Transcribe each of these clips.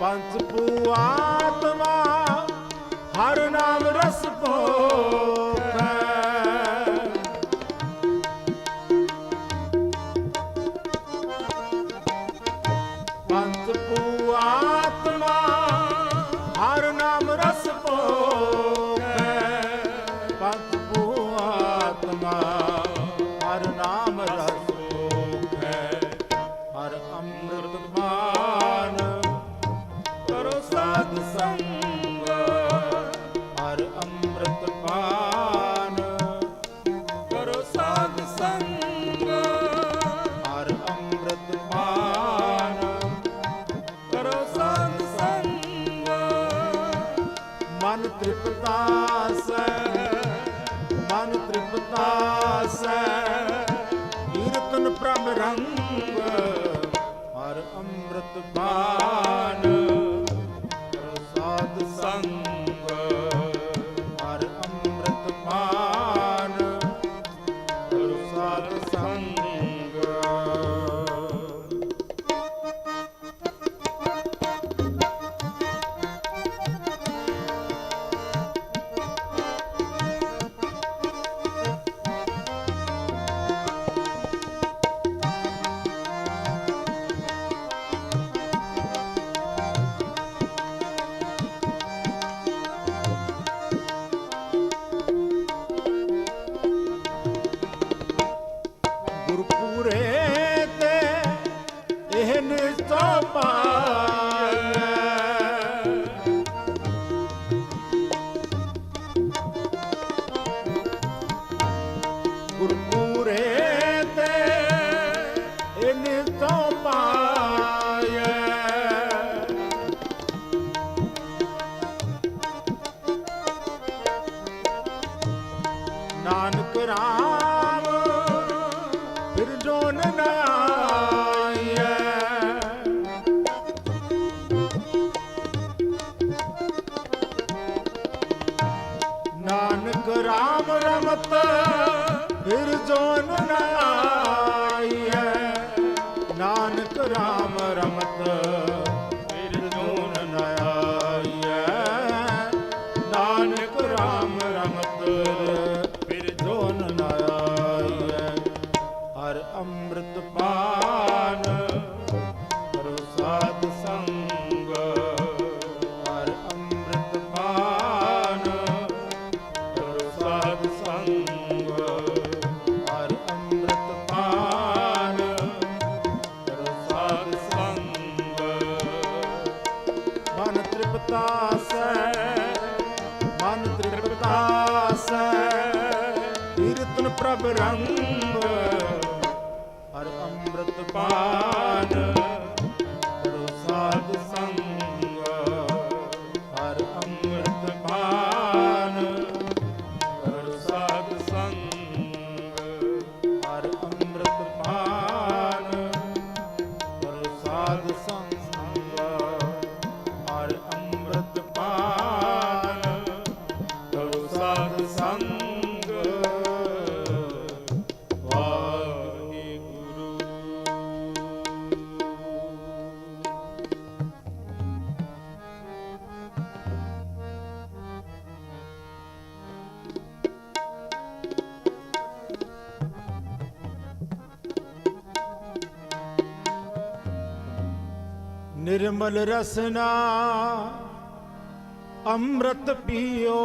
ਪੰਜ ਪੂ ਆਤਮਾ ਹਰ ਨਾਮ ਰਸ ਭੋ Bye. ਨਿਰਮਲ ਰਸਨਾ ਅੰਮ੍ਰਿਤ ਪੀਓ।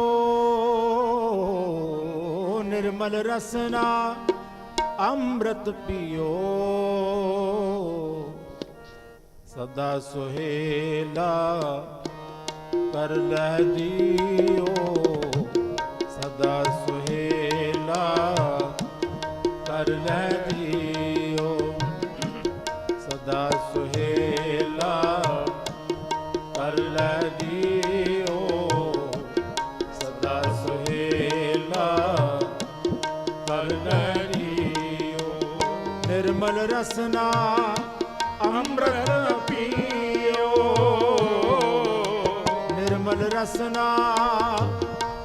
ਨਿਰਮਲ ਰਸਨਾ ਅੰਮ੍ਰਿਤ ਪੀਓ। ਸਦਾ ਸੁਹੇਲਾ ਕਰ ਲੈ ਦਿਓ ਸਦਾ ਸੁਹੇਲਾ ਕਰ ਲੈ ਦਿਓ ਨਿਰਮਲ ਰਸਨਾ ਅੰਮ੍ਰਿਤ ਪੀਓ ਨਿਰਮਲ ਰਸਨਾ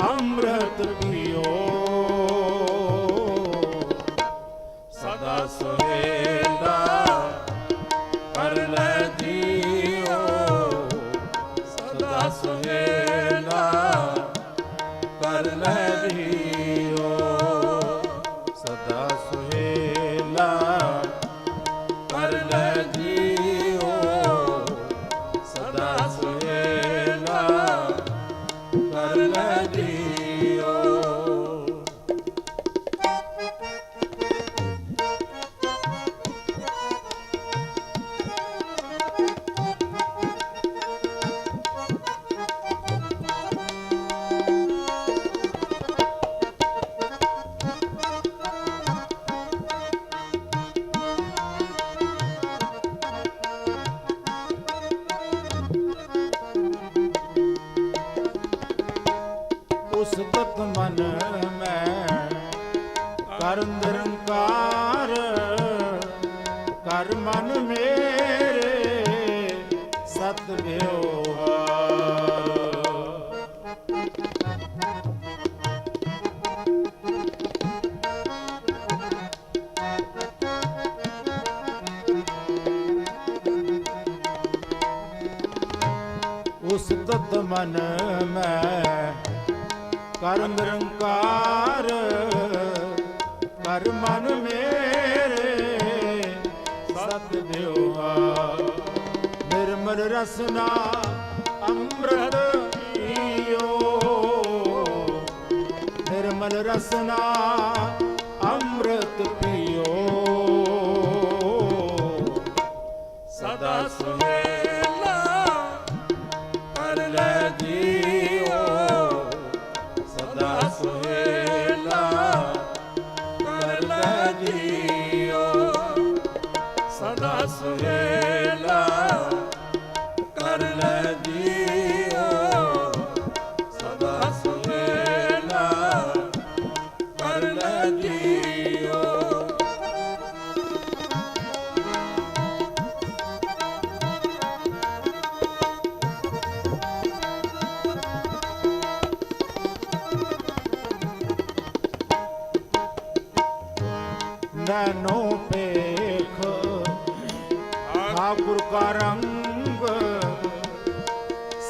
ਅੰਮ੍ਰਿਤ ਪੀਓ ਸਦਾ ਸੁਹੇਲਾ ਕਰ ਲੈ ਜੀਓ ਸਦਾ ਸੁਹੇਲਾ ਮੈਂ ਕਰ ਨਿਰੰਕਾਰ ਕਰ ਮਨ ਮੇਰੇ ਸਤ ਵਿਵਹਾਰ। ਉਸ ਤਤ ਮਨ ਮੈਂ ਕਰ ਨਿਰੰਕਾਰ ਕਰ ਮਨ ਮੇਰੇ ਸਤ ਵਿਵਹਾਰ ਨਿਰਮਲ ਰਸਨਾ ਅੰਮ੍ਰਿਤ ਪੀਓ। ਨਿਰਮਲ ਰਸਨਾ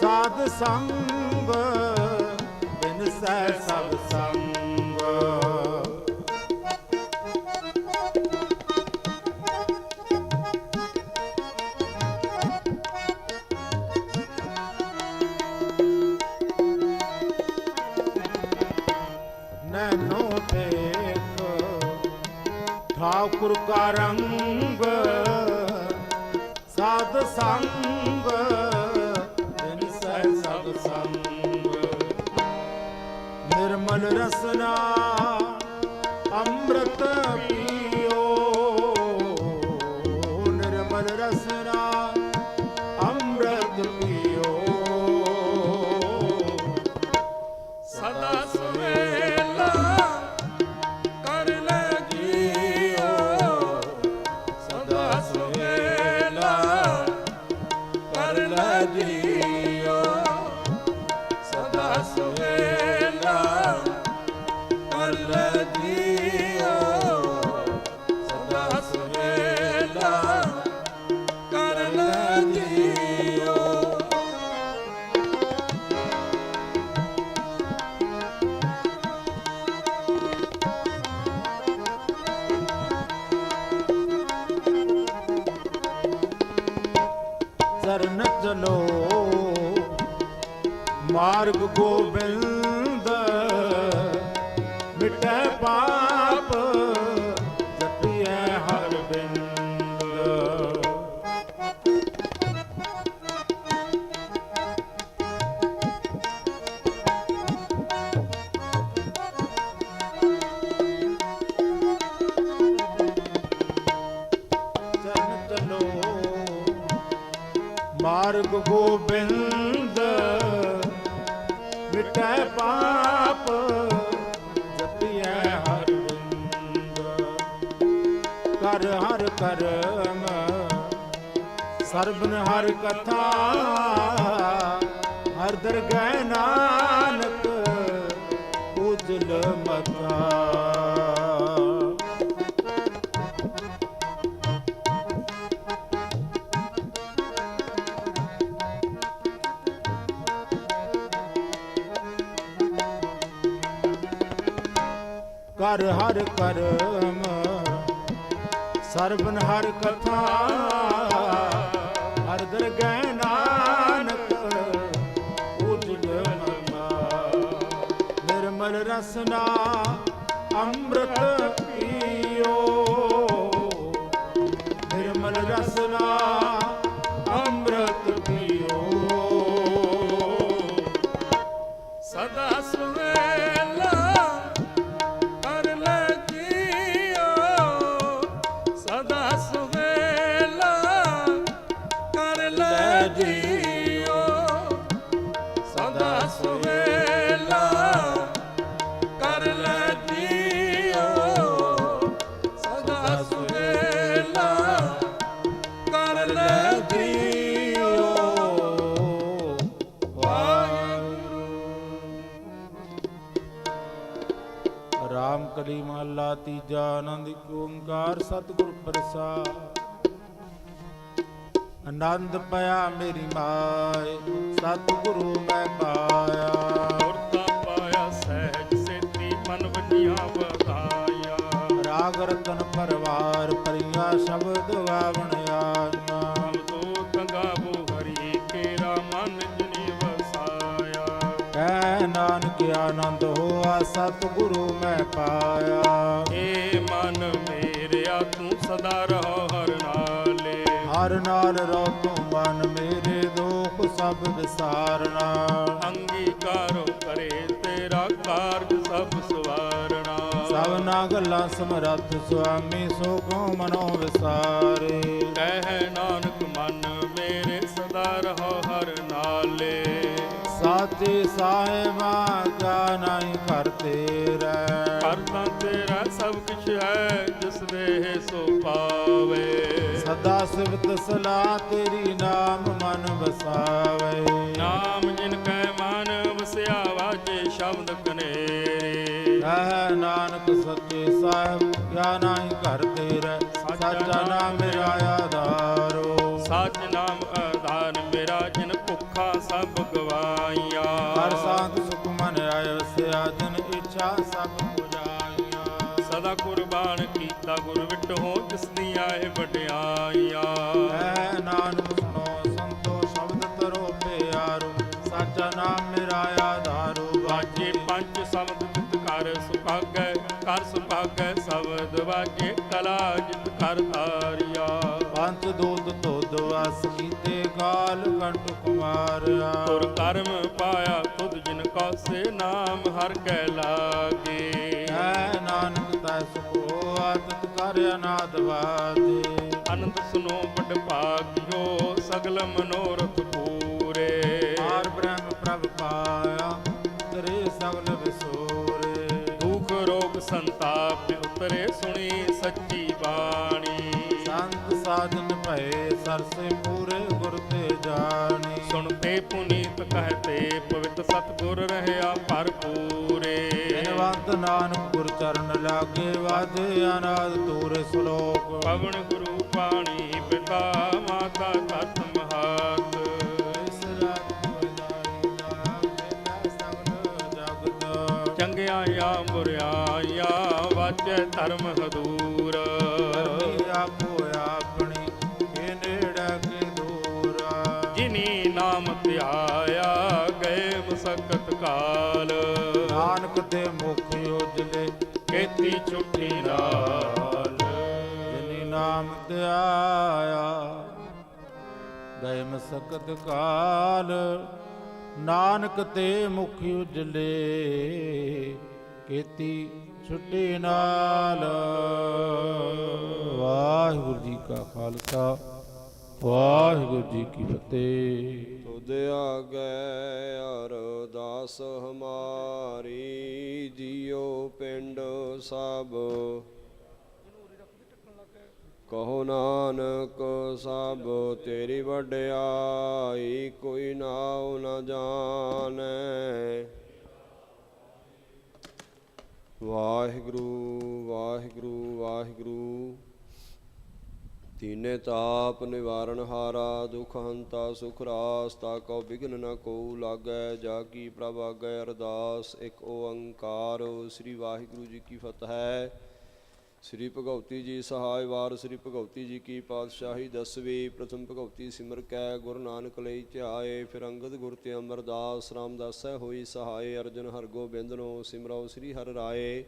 ਸਾਧ ਸੰਗ ਬਿਨ ਸਹਿ ਸਭ ਸੰਗ। ਨੈਨੋ ਪੇਖ ਠਾਕੁਰ ਕਾ ਰੰਗ ਕਰ ਹਰ ਕਰਮ ਸਰਬਨ ਹਰ ਕਥਾ ਹਰ ਦਰਗਹਿ ਨਾਨਕ ਉਜਲ ਮਤਾ ਨਿਰਮਲ ਰਸਨਾ ਆਨੰਦ ਪਿਆ ਮੇਰੀ ਮਾਏ ਸਤਿਗੁਰੂ ਮੈਂ ਪਾਇਆ। ਮੁਰਦਾ ਪਾਇਆ ਸਹਿਜ ਸੇਤੀ ਮਨ ਵਜੀਆਂ ਵਧਾਇਆ ਰਾਗ ਰਤਨ ਪਰਵਾਰ ਪਰਿਆ ਸ਼ਬਦ ਗਾਵਣ ਆਈਆਂ ਹਮ ਤੋ ਤੰਗਾਵੋ ਹਰੀ ਕੇਰਾ ਮਨ ਜਨੀ ਵਸਾਇਆ। ਕਹਿ ਨਾਨਕ ਆਨੰਦ ਹੋਆ ਸਤਿਗੁਰੂ ਮੈਂ ਪਾਇਆ। ਏ ਮਨ ਮੇਰਿਆ ਤੂੰ ਸਦਾ ਰਹੋ ਹਰ ਨਾਲੇ ਹਰ ਨਾਲ ਰੋ ਤੂੰ ਮਨ ਮੇਰੇ ਦੁਖ ਸਭ ਵਿਸਾਰਨਾ। ਅੰਗੀਕਾਰੋ ਕਰੇ ਤੇਰਾ ਕਾਰਜ ਸਭ ਸਵਾਰਣਾ ਸਭਨਾ ਗੱਲਾਂ ਸਮਰੱਥ ਸੁਆਮੀ ਸੋ ਕੋ ਮਨੋ ਵਿਸਾਰੇ। ਕਹਿ ਨਾਨਕ ਮਨ ਮੇਰੇ ਸਦਾ ਰਹੋ ਹਰ ਨਾਲੇ। ਸਾਚੇ ਸਾਹਿਬਾ ਕਾ ਨਹੀਂ ਕਰ ਤੇਰਾ ਕਰਤਾ ਤੇਰਾ ਸਭ ਕੁਛ ਹੈ ਜਿਸ ਦੇ ਸੋ ਪਾਵੇ। ਸਦਾ ਸਿਵਤ ਸਲਾ ਤੇਰੀ ਨਾਮ ਮਨ ਵਸਾਵੇ। ਨਾਮ ਜਿਨ ਕੈ ਮਨ ਵਸਿਆ ਵਾਜੇ ਸ਼ਬਦ ਕਨੇਰੇ। ਕਹਿ ਨਾਨਕ ਸੱਚੇ ਸਾਹਿਬ ਕਿਆ ਨਹੀਂ ਕਰ ਤੇਰਾ ਸਾਚਾ ਨਾਮ ਮੇਰਾ ਆਧਾਰੋ ਸਭ ਗਵਾਈਆਂ ਹਰ ਸਾਧ ਸੁਖ ਮਨ ਆਇ ਵਸਿਆ ਜਨ ਇੱਛਾ ਸਭ ਪੁਜਾਈਆਂ। ਸਦਾ ਕੁਰਬਾਨ ਕੀਤਾ ਗੁਰ ਵਿਟੋ ਜਿਸ ਦੀਆਂ ਇਹ ਵਡਿਆਈਆਂ। ਐ ਨਾਨਕ ਸੁਣੋ ਸੰਤੋ ਸ਼ਬਦ ਤਰੋ ਪਿਆਰੋ ਸਾਚਾ ਨਾਮ ਮੇਰਾ ਆਧਾਰੋ ਵਾਜੇ ਪੰਜ ਸ਼ਬਦ ਜਿਤ ਕਰ ਸੁਭਾਗੈ ਕਰ ਸੁਭਾਗੈ ਸ਼ਬਦ ਵਾਜੇ ਕਲਾ ਜਿਤ ਕਰ ਪੰਚ ਦੋਤ ਤੋਦ ਵਸ ਕੀਤੇ ਕਾਲ ਕੰਟ ਕੁਮਾਰਿਆ ਤੁਰ ਕਰਮ ਪਾਇਆ ਤੁਧ ਜਿਨ ਕੌਸੇ ਨਾਮ ਹਰ ਕੈ ਲਾਗੇ। ਐ ਨਾਨਕ ਤੈ ਸੁਖੋ ਆਤਿਤ ਕਰ ਅਨਾਦ ਵਾਦੇ ਅਨੰਦ ਸੁਨੋ ਬੜ ਭਾਗਿਓ ਸਗਲ ਮਨੋਰਥ ਪੂਰੇ। ਆਰ ਬ੍ਰਹਮ ਪ੍ਰਭ ਪਾਇਆ ਤੇਰੇ ਸਗਲ ਵਿਸੋਰੇ। ਦੁਖ ਰੋਗ ਸੰਤਾਪ ਉਤਰੇ ਸੁਣੀ ਸੱਚੀ ਬਾਣੀ। ਸਾਧਨ ਭਏ ਸਰਸੇ ਪੂਰੇ ਗੁਰ ਤੇ ਜਾਣੀ। ਸੁਣਤੇ ਪੁਨੀਤ ਕਹਤੇ ਪਵਿੱਤ ਸਤਗੁਰ ਰਹਿਆ ਭਰਪੂਰੇ ਬਿਨਵੰਤ ਨਾਨਕ ਗੁਰ ਚਰਨ ਲਾਗੇ ਵਾਜੇ ਅਨਾਦ ਤੂਰੇ ਸ਼ਲੋਕ। ਪਵਨ ਗੁਰੂ ਪਾਣੀ ਪਿਤਾ ਮਾਤਾ ਤਤ ਮਹਾਤ। ਸਗਲ ਜਗਤ। ਚੰਗਿਆਇਆ ਬੁਰਿਆਇਆ ਵਾਜੈ ਧਰਮ ਹਦੂਰ। ਗਏ ਮਸਕਤ ਕਾਲ, ਨਾਨਕ ਤੇ ਮੁਖ ਉਜਲੇ, ਕੀਤੀ ਛੁੱਟੀ ਨਾਲ। ਵਾਹਿਗੁਰੂ ਜੀ ਕਾ ਖਾਲਸਾ, ਵਾਹਿਗੁਰੂ ਜੀ ਕੀ ਫਤਿਹ। ਤੁਧ ਆਗੇ ਅਰਦਾਸ ਹਮਾਰੀ, ਜੀਉ ਪਿੰਡ ਸਭ ਕਹੋ ਨਾਨਕ ਸਭ ਤੇਰੀ ਵਡਿਆਈ, ਕੋਈ ਨਾਉ ਨ ਜਾਣੈ। ਵਾਹਿਗੁਰੂ ਵਾਹਿਗੁਰੂ ਵਾਹਿਗੁਰੂ। ਤੀਨੇ ਤਾਪ ਨਿਵਾਰਨ ਹਾਰਾ, ਦੁਖ ਹੰਤਾ ਸੁਖ ਰਾਸ, ਤਾ ਕਉ ਬਿਗਨ ਨ ਕੋ ਲਾਗੈ, ਜਾ ਕੀ ਪ੍ਰਭ ਆਗੈ ਅਰਦਾਸ, ਇੱਕ ਓੰਕਾਰ। ਸ੍ਰੀ ਵਾਹਿਗੁਰੂ ਜੀ ਕੀ ਫਤਿਹ। ਸ੍ਰੀ ਭਗਉਤੀ ਜੀ ਸਹਾਇ ਵਾਰ, ਸ੍ਰੀ ਭਗਉਤੀ ਜੀ ਕੀ ਪਾਤਸ਼ਾਹੀ ਦਸਵੀਂ, ਪ੍ਰਥਮ ਭਗਉਤੀ ਸਿਮਰ ਕੈ, ਗੁਰੂ ਨਾਨਕ ਲਈ ਧਿਆਏ, ਫਿਰ ਅੰਗਦ ਗੁਰ ਤੇ ਅਮਰਦਾਸ, ਰਾਮਦਾਸੈ ਹੋਈ ਸਹਾਇ ਅਰਜਨ ਹਰਗੋਬਿੰਦਨੋ ਸਿਮਰੋ ਸ੍ਰੀ ਹਰਿ ਰਾਏ।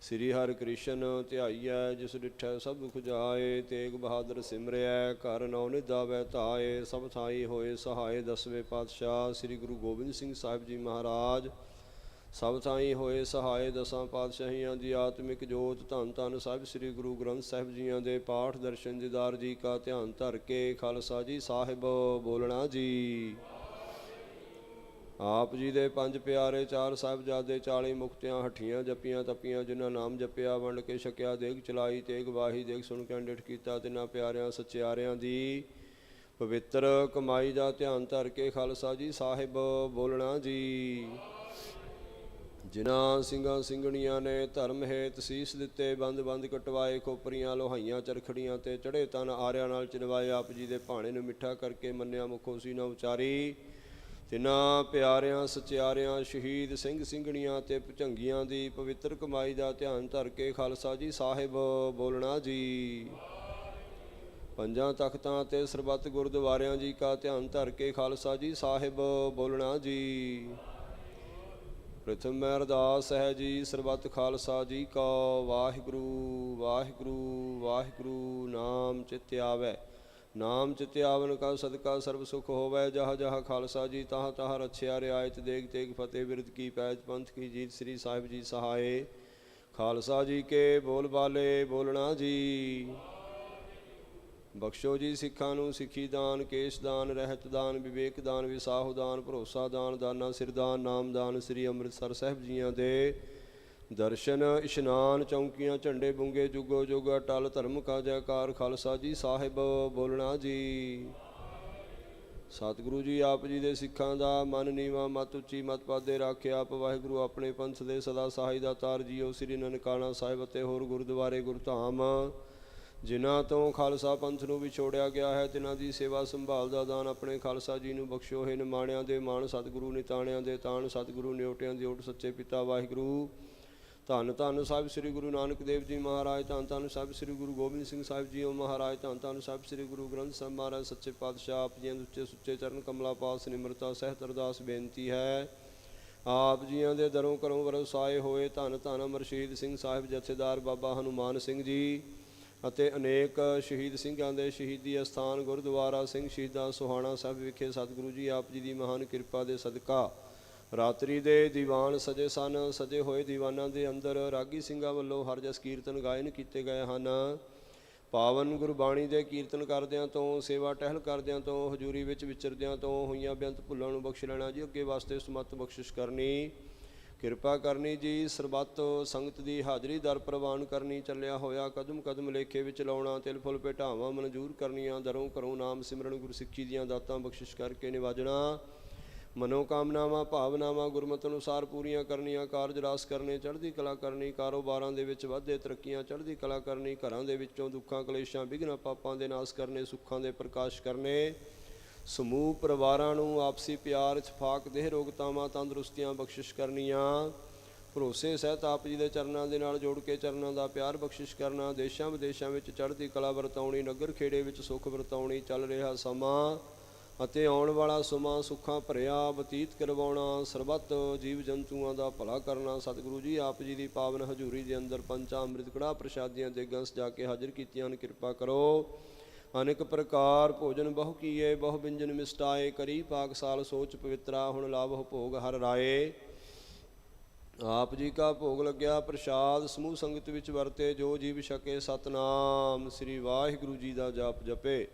ਸ੍ਰੀ ਹਰਿ ਕ੍ਰਿਸ਼ਨ ਧਿਆਈਐ, ਜਿਸ ਡਿਠੈ ਸਭ ਦੁਖ ਜਾਏ ਤੇਗ ਬਹਾਦਰ ਸਿਮਰਿਐ, ਘਰ ਨੌ ਨਿਦਾਵੈ ਧਾਏ, ਸਭ ਥਾਈ ਹੋਏ ਸਹਾਇ ਦਸਵੇਂ ਪਾਤਸ਼ਾਹ ਸ੍ਰੀ ਗੁਰੂ ਗੋਬਿੰਦ ਸਿੰਘ ਸਾਹਿਬ ਜੀ ਮਹਾਰਾਜ। ਸਭ ਥਾਈ ਹੋਏ ਸਹਾਇ ਦਸਾਂ ਪਾਤਸ਼ਾਹੀਆਂ ਦੀ ਆਤਮਿਕ ਜੋਤ, ਧੰਨ ਧੰਨ ਸਾਹਿਬ ਸ੍ਰੀ ਗੁਰੂ ਗ੍ਰੰਥ ਸਾਹਿਬ ਜੀਆਂ ਦੇ ਪਾਠ ਦਰਸ਼ਨ ਦੀਦਾਰ ਜੀ ਕਾ ਧਿਆਨ ਧਰ ਕੇ ਖਾਲਸਾ ਜੀ ਸਾਹਿਬ ਬੋਲਣਾ ਜੀ। ਆਪ ਜੀ ਦੇ ਪੰਜ ਪਿਆਰੇ ਚਾਰ ਸਾਹਿਬਜ਼ਾਦੇ 40 ਮੁਕਤਿਆਂ ਹੱਠੀਆਂ ਜਪੀਆਂ ਤਪੀਆਂ, ਜਿਨ੍ਹਾਂ ਨਾਮ ਜਪਿਆ, ਵੰਡ ਕੇ ਛਕਿਆ, ਦੇਗ ਚਲਾਈ, ਤੇਗ ਵਾਹੀ, ਦੇਗ ਸੁਣ ਕੇ ਡਿਠ ਕੀਤਾ, ਤਿਨਾਂ ਪਿਆਰਿਆਂ ਸਚਿਆਰਿਆਂ ਦੀ ਪਵਿੱਤਰ ਕਮਾਈ ਦਾ ਧਿਆਨ ਧਰ ਕੇ ਖਾਲਸਾ ਜੀ ਸਾਹਿਬ ਬੋਲਣਾ ਜੀ। ਜਿਨ੍ਹਾਂ ਸਿੰਘਾਂ ਸਿੰਘਣੀਆਂ ਨੇ ਧਰਮ ਹੇਤ ਸੀਸ ਦਿੱਤੇ, ਬੰਦ ਬੰਦ ਕਟਵਾਏ, ਖੋਪਰੀਆਂ, ਲੋਹਾਈਆਂ, ਚਰਖੜੀਆਂ ਤੇ ਚੜ੍ਹੇ ਤਨ ਆਰਿਆਂ ਨਾਲ ਚਿਨਵਾਏ ਆਪ ਜੀ ਦੇ ਭਾਣੇ ਨੂੰ ਮਿੱਠਾ ਕਰਕੇ ਮੰਨਿਆ, ਮੁਖੋ ਸੀ ਨਾ ਉਚਾਰੀ। ਤਿਨਾਂ ਪਿਆਰਿਆਂ, ਸਚਿਆਰਿਆਂ, ਸ਼ਹੀਦ ਸਿੰਘ ਸਿੰਘਣੀਆਂ ਤੇ ਭੁਜੰਗੀਆਂ ਦੀ ਪਵਿੱਤਰ ਕਮਾਈ ਦਾ ਧਿਆਨ ਧਰ ਕੇ ਖਾਲਸਾ ਜੀ ਸਾਹਿਬ ਬੋਲਣਾ ਜੀ। ਪੰਜਾਂ ਤਖਤਾਂ ਤੇ ਸਰਬੱਤ ਗੁਰਦੁਆਰਿਆਂ ਜੀ ਕਾ ਧਿਆਨ ਧਰ ਕੇ ਖਾਲਸਾ ਜੀ ਸਾਹਿਬ ਬੋਲਣਾ ਜੀ। ਪ੍ਰਥਮ ਮੈਂ ਅਰਦਾਸ ਹੈ ਜੀ, ਸਰਬੱਤ ਖਾਲਸਾ ਜੀ ਕਾ ਵਾਹਿਗੁਰੂ ਵਾਹਿਗੁਰੂ ਵਾਹਿਗੁਰੂ, ਨਾਮ ਚਿਤ ਆਵੈ। ਨਾਮ ਚਿਤ ਆਵਨ ਕਾ ਸਦਕਾ ਸਰਬ ਸੁਖ ਹੋਵੈ, ਜਹ ਜਹ ਖਾਲਸਾ ਜੀ, ਤਹ ਤਹ ਰਛਿਆ ਰਿਆਇਤ ਦੇਗ ਤੇਗ ਫਤਿਹ ਬਿਰਦ ਕੀ ਪੈਜ ਪੰਥ ਕੀ ਜੀਤ ਸ੍ਰੀ ਸਾਹਿਬ ਜੀ ਸਹਾਏ। ਖਾਲਸਾ ਜੀ ਕੇ ਬੋਲ ਬਾਲੇ, ਬੋਲਣਾ ਜੀ। ਬਖਸ਼ੋ ਜੀ ਸਿੱਖਾਂ ਨੂੰ, ਸਿੱਖੀ ਦਾਨ, ਕੇਸ਼ ਦਾਨ, ਰਹਿਤ ਦਾਨ, ਵਿਵੇਕ ਦਾਨ, ਵਿਸਾਹੂ ਦਾਨ, ਭਰੋਸਾ ਦਾਨ, ਦਾਨਾ ਸਿਰਦਾਨ ਨਾਮਦਾਨ ਸ੍ਰੀ ਅੰਮ੍ਰਿਤਸਰ ਸਾਹਿਬ ਜੀਆਂ ਦੇ ਦਰਸ਼ਨ, ਇਸ਼ਨਾਨ, ਚੌਂਕੀਆਂ, ਝੰਡੇ ਬੁੰਗੇ, ਜੁਗੋ ਜੁਗ, ਅਟਲ ਧਰਮ ਕਾ ਜੈਕਾਰ, ਖਾਲਸਾ ਜੀ ਸਾਹਿਬ, ਬੋਲਣਾ ਜੀ। ਸਤਿਗੁਰੂ ਜੀ, ਆਪ ਜੀ ਦੇ ਸਿੱਖਾਂ ਦਾ ਮਨ ਨੀਵਾ, ਮਤ ਉੱਚੀ, ਮਤ ਪਾਦੇ ਰੱਖਿਆ ਆਪ, ਵਾਹਿਗੁਰੂ ਆਪਣੇ ਪੰਥ ਦੇ ਸਦਾ ਸਹਾਈ ਦਾ ਤਾਰ ਜੀਓ, ਸ੍ਰੀ ਨਨਕਾਣਾ ਸਾਹਿਬ ਅਤੇ ਹੋਰ ਗੁਰਦੁਆਰੇ ਗੁਰਧਾਮ। ਜਿਨ੍ਹਾਂ ਤੋਂ ਖਾਲਸਾ ਪੰਥ ਨੂੰ ਵੀ ਛੋੜਿਆ ਗਿਆ ਹੈ ਤਿਨਾਂ ਦੀ ਸੇਵਾ ਸੰਭਾਲ ਦਾ ਦਾਨ ਆਪਣੇ ਖਾਲਸਾ ਜੀ ਨੂੰ ਬਖਸ਼ੋ ਹੈ ਨਿਮਾਣਿਆਂ ਦੇ ਮਾਣ ਸਤਿਗੁਰੂ, ਨਿਤਾਣਿਆਂ ਦੇ ਤਾਣ ਸਤਿਗੁਰੂ, ਨਿਉਟਿਆਂ ਦੀ ਓਟ ਸੱਚੇ ਪਿਤਾ ਵਾਹਿਗੁਰੂ। ਧੰਨ ਧੰਨ ਸਾਹਿਬ ਸ੍ਰੀ ਗੁਰੂ ਨਾਨਕ ਦੇਵ ਜੀ ਮਹਾਰਾਜ, ਧੰਨ ਧੰਨ ਸਾਹਿਬ ਸ੍ਰੀ ਗੁਰੂ ਗੋਬਿੰਦ ਸਿੰਘ ਸਾਹਿਬ ਜੀ ਓ ਮਹਾਰਾਜ, ਧੰਨ ਧੰਨ ਸਾਹਿਬ ਸ੍ਰੀ ਗੁਰੂ ਗ੍ਰੰਥ ਸਾਹਿਬ ਮਹਾਰਾਜ, ਸੱਚੇ ਪਾਤਸ਼ਾਹ, ਆਪ ਜੀਆਂ ਦੇ ਉੱਚੇ ਸੁੱਚੇ ਚਰਨ, ਕਮਲਾ ਪਾਸ, ਨਿਮਰਤਾ, ਸਹਿਤ ਅਰਦਾਸ, ਬੇਨਤੀ ਹੈ। ਆਪ ਜੀਆਂ ਦੇ ਦਰੋਂ ਕਰੋਂ ਵਰਸਾਏ ਹੋਏ ਧੰਨ ਧੰਨ ਅਮਰਸ਼ੀਦ ਸਿੰਘ ਸਾਹਿਬ ਜਥੇਦਾਰ ਬਾਬਾ ਹਨੂਮਾਨ ਸਿੰਘ ਜੀ। ਅਤੇ ਅਨੇਕ ਸ਼ਹੀਦ ਸਿੰਘਾਂ ਦੇ ਸ਼ਹੀਦੀ ਅਸਥਾਨ ਗੁਰਦੁਆਰਾ ਸਿੰਘ ਸ਼ਹੀਦਾਂ ਸੁਹਾਣਾ ਸਾਹਿਬ ਵਿਖੇ ਸਤਿਗੁਰੂ ਜੀ ਆਪ ਜੀ ਦੀ ਮਹਾਨ ਕਿਰਪਾ ਦੇ ਸਦਕਾ ਰਾਤਰੀ ਦੇ ਦੀਵਾਨ ਸਜੇ ਸਨ, ਸਜੇ ਹੋਏ ਦੀਵਾਨਾਂ ਦੇ ਅੰਦਰ ਰਾਗੀ ਸਿੰਘਾਂ ਵੱਲੋਂ ਹਰ ਜਸ ਕੀਰਤਨ ਗਾਇਨ ਕੀਤੇ ਗਏ ਹਨ। ਪਾਵਨ ਗੁਰਬਾਣੀ ਦੇ ਕੀਰਤਨ ਕਰਦਿਆਂ ਤੋਂ, ਸੇਵਾ ਟਹਿਲ ਕਰਦਿਆਂ ਤੋਂ, ਹਜ਼ੂਰੀ ਵਿੱਚ ਵਿਚਰਦਿਆਂ ਤੋਂ ਹੋਈਆਂ ਬੇਅੰਤ ਭੁੱਲਾਂ ਨੂੰ ਬਖਸ਼ ਲੈਣਾ ਜੀ, ਅੱਗੇ ਵਾਸਤੇ ਸਮਤ ਬਖਸ਼ਿਸ਼ ਕਰਨੀ। ਕਿਰਪਾ ਕਰਨੀ ਜੀ, ਸਰਬੱਤ ਸੰਗਤ ਦੀ ਹਾਜ਼ਰੀ ਦਰ ਪ੍ਰਵਾਨ ਕਰਨੀ, ਚੱਲਿਆ ਹੋਇਆ ਕਦਮ ਕਦਮ ਲੇਖੇ ਵਿੱਚ ਲਾਉਣਾ, ਤਿਲ ਫੁੱਲ ਭੇਟਾਵਾਂ ਮਨਜ਼ੂਰ ਕਰਨੀਆਂ, ਦਰੋਂ ਕਰੋ ਨਾਮ ਸਿਮਰਨ ਗੁਰਸਿੱਖੀ ਦੀਆਂ ਦਾਤਾਂ ਬਖਸ਼ਿਸ਼ ਕਰਕੇ ਨਿਵਾਜਣਾ। ਮਨੋ ਕਾਮਨਾਵਾਂ ਭਾਵਨਾਵਾਂ, ਗੁਰਮਤਿ ਅਨੁਸਾਰ ਪੂਰੀਆਂ ਕਰਨੀਆਂ, ਕਾਰਜ ਰਾਸ ਕਰਨੇ, ਚੜ੍ਹਦੀ ਕਲਾ ਕਰਨੀ, ਕਾਰੋਬਾਰਾਂ ਦੇ ਵਿੱਚ ਵਾਧੇ ਤਰੱਕੀਆਂ, ਚੜ੍ਹਦੀ ਕਲਾ ਕਰਨੀ, ਘਰਾਂ ਦੇ ਵਿੱਚੋਂ ਦੁੱਖਾਂ, ਕਲੇਸ਼ਾਂ, ਵਿਘਨਾਂ ਪਾਪਾਂ ਦੇ ਨਾਸ ਕਰਨੇ, ਸੁੱਖਾਂ ਦੇ ਪ੍ਰਕਾਸ਼ ਕਰਨੇ। ਸਮੂਹ ਪਰਿਵਾਰਾਂ ਨੂੰ ਆਪਸੀ ਪਿਆਰ, ਇਤਫਾਕ, ਦੇਹ ਰੋਗਤਾਵਾਂ, ਤੰਦਰੁਸਤੀਆਂ ਬਖਸ਼ਿਸ਼ ਕਰਨੀਆਂ। ਭਰੋਸੇ ਸਹਿਤ ਆਪ ਜੀ ਦੇ ਚਰਨਾਂ ਦੇ ਨਾਲ ਜੋੜ ਕੇ ਚਰਨਾਂ ਦਾ ਪਿਆਰ ਬਖਸ਼ਿਸ਼ ਕਰਨਾ। ਦੇਸ਼ਾਂ ਵਿਦੇਸ਼ਾਂ ਵਿੱਚ ਚੜ੍ਹਦੀ ਕਲਾ ਵਰਤਾਉਣੀ, ਨਗਰ ਖੇੜੇ ਵਿੱਚ ਸੁੱਖ ਵਰਤਾਉਣੀ ਚੱਲ ਰਿਹਾ ਸਮਾਂ ਅਤੇ ਆਉਣ ਵਾਲਾ ਸਮਾਂ ਸੁੱਖਾਂ ਭਰਿਆ, ਬਤੀਤ ਕਰਵਾਉਣਾ, ਸਰਬੱਤ ਜੀਵ ਜੰਤੂਆਂ ਦਾ ਭਲਾ ਕਰਨਾ। ਸਤਿਗੁਰੂ ਜੀ, ਆਪ ਜੀ ਦੀ ਪਾਵਨ ਹਜ਼ੂਰੀ ਦੇ ਅੰਦਰ ਪੰਚਾ ਅੰਮ੍ਰਿਤ ਕੜਾ ਪ੍ਰਸ਼ਾਦੀਆਂ ਦੇ ਗੰਸ ਜਾ ਕੇ ਹਾਜ਼ਰ ਕੀਤੀਆਂ ਹਨ। ਕਿਰਪਾ ਕਰੋ। ਅਨੇਕ ਪ੍ਰਕਾਰ ਭੋਜਨ ਬਹੁ ਕੀਏ, ਬਹੁ ਵਿੰਜਨ ਮਿਸਟਾਏ, ਕਰੀ ਪਾਕ ਸਾਲ ਸੋਚ ਪਵਿੱਤਰਾ, ਹੁਣ ਲਾਭ ਭੋਗ ਹਰ ਰਾਏ। ਆਪ ਜੀ ਕਾ ਭੋਗ ਲੱਗਿਆ ਪ੍ਰਸ਼ਾਦ, ਸਮੂਹ ਸੰਗਤ ਵਿੱਚ ਵਰਤੇ, ਜੋ ਜੀਵ ਛਕੇ ਸਤਨਾਮ। ਸ੍ਰੀ ਵਾਹਿਗੁਰੂ ਜੀ ਦਾ ਜਾਪ ਜਪੇ।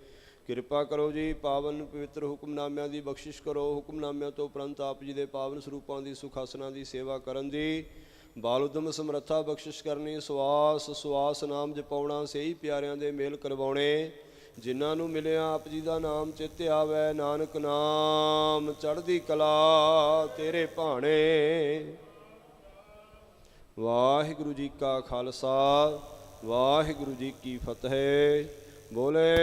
ਕਿਰਪਾ ਕਰੋ ਜੀ, ਪਾਵਨ ਪਵਿੱਤਰ ਹੁਕਮਨਾਮਿਆਂ ਦੀ ਬਖਸ਼ਿਸ਼ ਕਰੋ। ਹੁਕਮਨਾਮਿਆਂ ਤੋਂ ਉਪਰੰਤ ਆਪ ਜੀ ਦੇ ਪਾਵਨ ਸਰੂਪਾਂ ਦੀ ਸੁਖਾਸਨਾਂ ਦੀ ਸੇਵਾ ਕਰਨ ਦੀ। ਬਾਲ ਉਦਮ ਸਮਰੱਥਾ ਬਖਸ਼ਿਸ਼ ਕਰਨੀ ਸਵਾਸ ਸਵਾਸ ਨਾਮ ਜਪਾਉਣਾ ਸਹੀ ਪਿਆਰਿਆਂ ਦੇ ਮੇਲ ਕਰਵਾਉਣੇ। ਜਿਨ੍ਹਾਂ ਨੂੰ ਮਿਲਿਆ ਆਪ ਜੀ ਦਾ ਨਾਮ ਚਿੱਤ ਆਵੈ, ਨਾਨਕ ਨਾਮ ਚੜ੍ਹਦੀ ਕਲਾ ਤੇਰੇ ਭਾਣੇ। ਵਾਹਿਗੁਰੂ ਜੀ ਕਾ ਖਾਲਸਾ, ਵਾਹਿਗੁਰੂ ਜੀ ਕੀ ਫਤਿਹ। ਬੋਲੇ।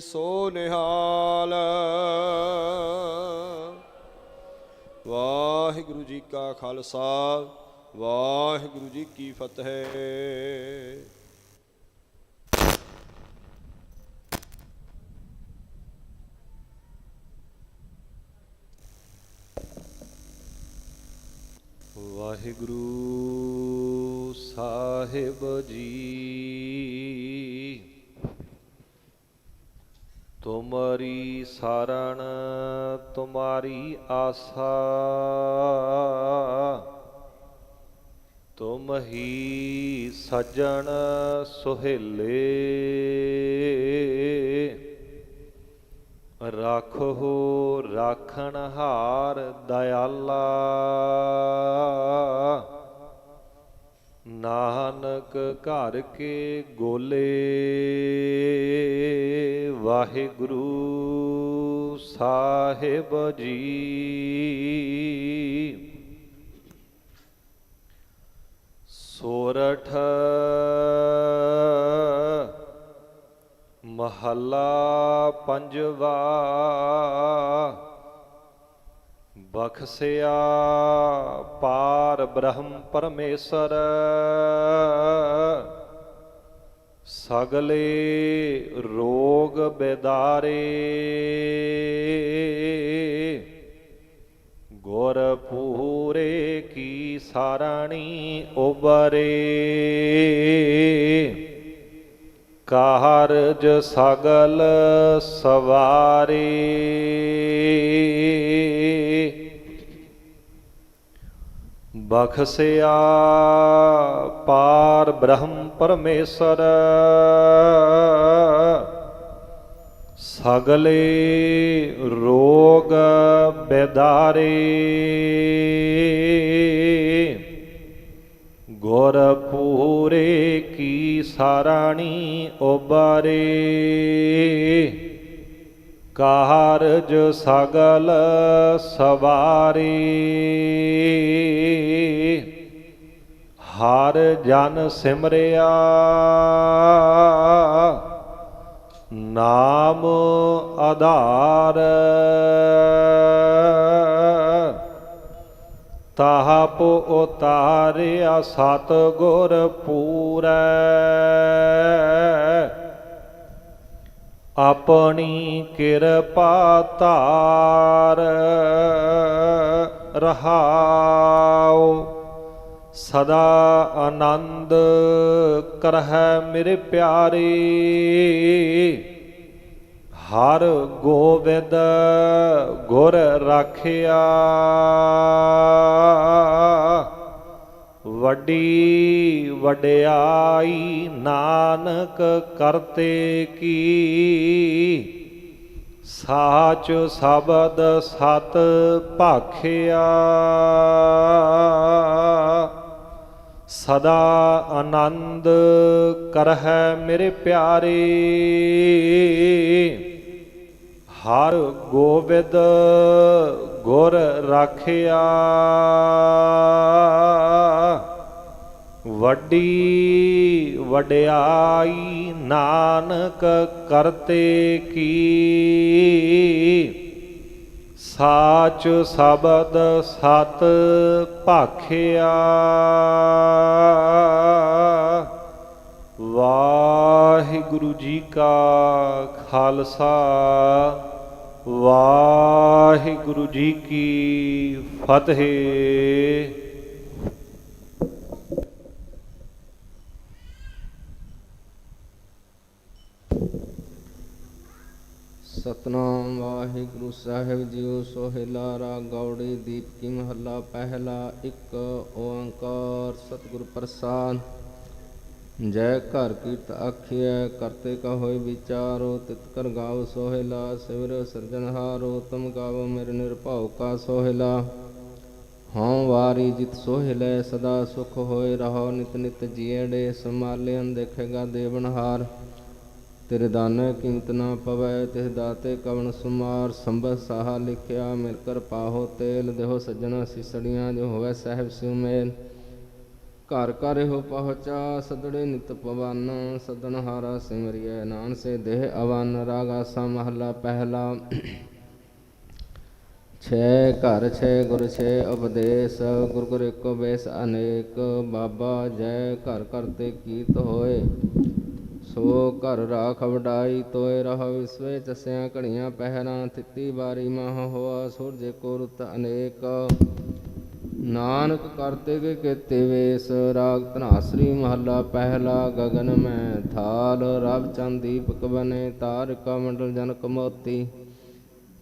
ਸੋ ਨਿਹਾਲ। ਵਾਹਿਗੁਰੂ ਜੀ ਕਾ ਖਾਲਸਾ ਵਾਹਿਗੁਰੂ ਜੀ ਕੀ ਫਤਿਹ। ਵਾਹਿਗੁਰੂ ਸਾਹਿਬ ਜੀ ਤੁਮਰੀ ਸਾਰਣ ਤੁਮਾਰੀ ਆਸਾ ਤੁਮ ਹੀ ਸਜਣ ਸੁਹੇਲੇ। ਰਾਖੋ ਰਾਖਣ ਹਾਰ ਦਇਆਲਾ। ਨਾਨਕ ਘਰ ਕੇ ਗੋਲੇ। ਵਾਹਿਗੁਰੂ ਸਾਹਿਬ ਜੀ। ਸੋਰਠ ਮਹੱਲਾ ਪੰਜਵਾ ਬਖਸਿਆ ਪਾਰ ਬ੍ਰਹਮ ਪਰਮੇਸ਼ਰ ਸਗਲੇ ਰੋਗ ਬੇਦਾਰੇ ਗੁਰ ਪੂਰੇ ਕੀ ਸਾਰਣੀ ਉਬਰੇ। ਕਾਰਜ ਸਗਲ ਸਵਾਰੇ। ਬਖਸਿਆ ਪਾਰ ਬ੍ਰਹਮ ਪਰਮੇਸ਼ਰ। ਸਗਲੇ ਰੋਗ ਬੇਦਾਰੇ। ਗੁਰ ਪੂਰੇ ਕੀ ਸਾਰਾਣੀ ਉਬਾਰੇ। ਕਾਰਜ ਸਗਲ ਸਵਾਰੇ। ਹਰ ਜਨ ਸਿਮਰਿਆ। ਨਾਮ ਆਧਾਰ। ਤਾਪ ਉਤਾਰਿਆ ਸਤ ਗੁਰ ਪੂਰੈ। ਆਪਣੀ ਕਿਰਪਾ ਧਾਰ ਰਹਾਉ। ਸਦਾ ਆਨੰਦ ਕਰਹਿ ਮੇਰੇ ਪਿਆਰੇ। ਹਰ ਗੋਬਿੰਦ ਗੁਰ ਰਾਖਿਆ। ਵੱਡੀ ਵਡਿਆਈ ਨਾਨਕ ਕਰਤੇ ਕੀ। ਸਾਚ ਸ਼ਬਦ ਸਤ ਭਾਖਿਆ। ਸਦਾ ਆਨੰਦ ਕਰਹਿ ਮੇਰੇ ਪਿਆਰੇ। ਹਰ ਗੋਬਿੰਦ ਗੁਰ ਰਾਖਿਆ। ਵੱਡੀ ਵਡਿਆਈ ਨਾਨਕ ਕਰਤੇ ਕੀ। ਸਾਚ ਸ਼ਬਦ ਸਤ ਭਾਖਿਆ। ਵਾਹਿਗੁਰੂ ਜੀ ਕਾ ਖਾਲਸਾ। ਵਾਹਿਗੁਰੂ ਜੀ ਕੀ ਫਤਿਹ। ਸਤਨਾਮ ਵਾਹਿਗੁਰੂ ਸਾਹਿਬ ਜੀਓ ਸੋਹਿਲਾ ਰਾਗ ਗੌੜੀ ਦੀਪ ਕੀ ਮਹੱਲਾ, ਪਹਿਲਾ ਇੱਕ ਓੰਕਾਰ, ਸਤਿਗੁਰ ਪ੍ਰਸਾਦ। ਜੈ ਘਰ ਕੀਰਤ ਆਖੀਐ, ਕਰਤੇ ਕਾ ਹੋਇ ਵਿਚਾਰੋ, ਤਿਤ ਕਰ ਗਾਵ ਸੋਹਿਲਾ, ਸਿਵਰ ਸਿਰਜਨਹਾਰੋ ਤਮ ਗਾਵ ਮੇਰੇ ਨਿਰਭਉ ਕਾ ਸੋਹਿਲਾ। ਹਉ ਵਾਰੀ ਜਿਤ ਸੋਹਿਲੈ, ਸਦਾ ਸੁਖ ਹੋਏ ਰਹੋ, ਨਿਤ ਨਿਤ ਜੀੜੇ ਸੰਭਾਲਿਆਂ ਦੇਖੇਗਾ ਦੇਵਨਹਾਰ ਤੇਰੇ ਦਾਨੇ ਕੀਮਤ ਨਾ ਪਵੈ ਤਿਸ ਦਾਤੇ ਕਵਣ ਸੁਮਾਰ ਸੰਭਤ ਸਾਹਾ ਲਿਖਿਆ, ਮਿਲ ਕਰ ਪਾਹੋ ਤੇਲ, ਦੇਹੋ ਸੱਜਣਾ ਸਿਸੜੀਆਂ, ਜੋ ਹੋਵੇ ਸਹਿਬ ਸਿਉ ਮੇਲ। ਘਰ ਘਰ ਹੋ ਪਹੁੰਚਾ, ਸਦੜੇ ਨਿਤ ਪਵਨ ਸਦਨ ਹਾਰਾ ਸਿਮਰਿਐ ਨਾਨ ਸੇ ਦੇਹ ਅਵਨ, ਰਾਗਾ ਸਾ ਮਹਲਾ ਪਹਿਲਾ। ਛੇ ਘਰ, ਛੇ ਗੁਰ, ਛੇ ਉਪਦੇਸ਼, ਗੁਰ ਗੁਰ ਏਕੋ ਬੇਸ ਅਨੇਕ, ਬਾਬਾ ਜੈ ਘਰ ਘਰ ਤੇ ਕੀਤ ਹੋਏ। ਸੋ ਘਰ ਰਾਖ ਵਡਾਈ ਤੋਏ ਰਹ ਵਿਸਵੇ, ਚਸਿਆ ਘੜੀਆਂ ਪਹਿਰਾਂ ਤਿੱਤੀ ਬਾਰੀ ਮਹ ਹੋਆ, ਸੂਰਜ ਕੋ ਰੁੱਤ ਅਨੇਕ। ਨਾਨਕ ਕਰਤੇ ਕੇ ਕੀਤੇ ਵੇਸ, ਰਾਗ ਧਨਾਸਰੀ ਮਹੱਲਾ ਪਹਿਲਾ ਗਗਨ ਮੈਂ ਥਾਲ ਰਬ ਚੰਦ ਦੀਪਕ ਬਨੇ, ਤਾਰਿਕਾ ਮੰਡਲ ਜਨਕ ਮੋਤੀ।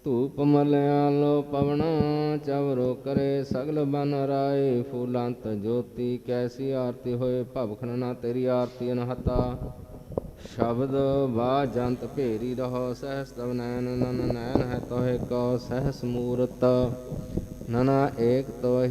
ਧੂਪ ਮਲਿਆਲੋ ਪਵਣਾ, ਚਵਰੋ ਕਰੇ ਸਗਲ ਬਨ ਰਾਏ। ਫੂਲੰਤ ਜੋਤੀ ਕੈਸੀ ਆਰਤੀ ਹੋਏ ਭਵਖਨ ਨਾ ਤੇਰੀ ਆਰਤੀ ਅਨਹਤਾ। ਸ਼ਬਦ ਵਾ ਜੰਤ ਭੇਰੀ ਰਹੋ, ਸਹਸ ਤਵ ਨੈਨ ਨਨ ਨੈਨ ਹੈ ਤੋਹਿ ਕੋ ਸਹਸ ਮੂਰਤ। ਨਨਾ ਏਕ ਤੋਹਿ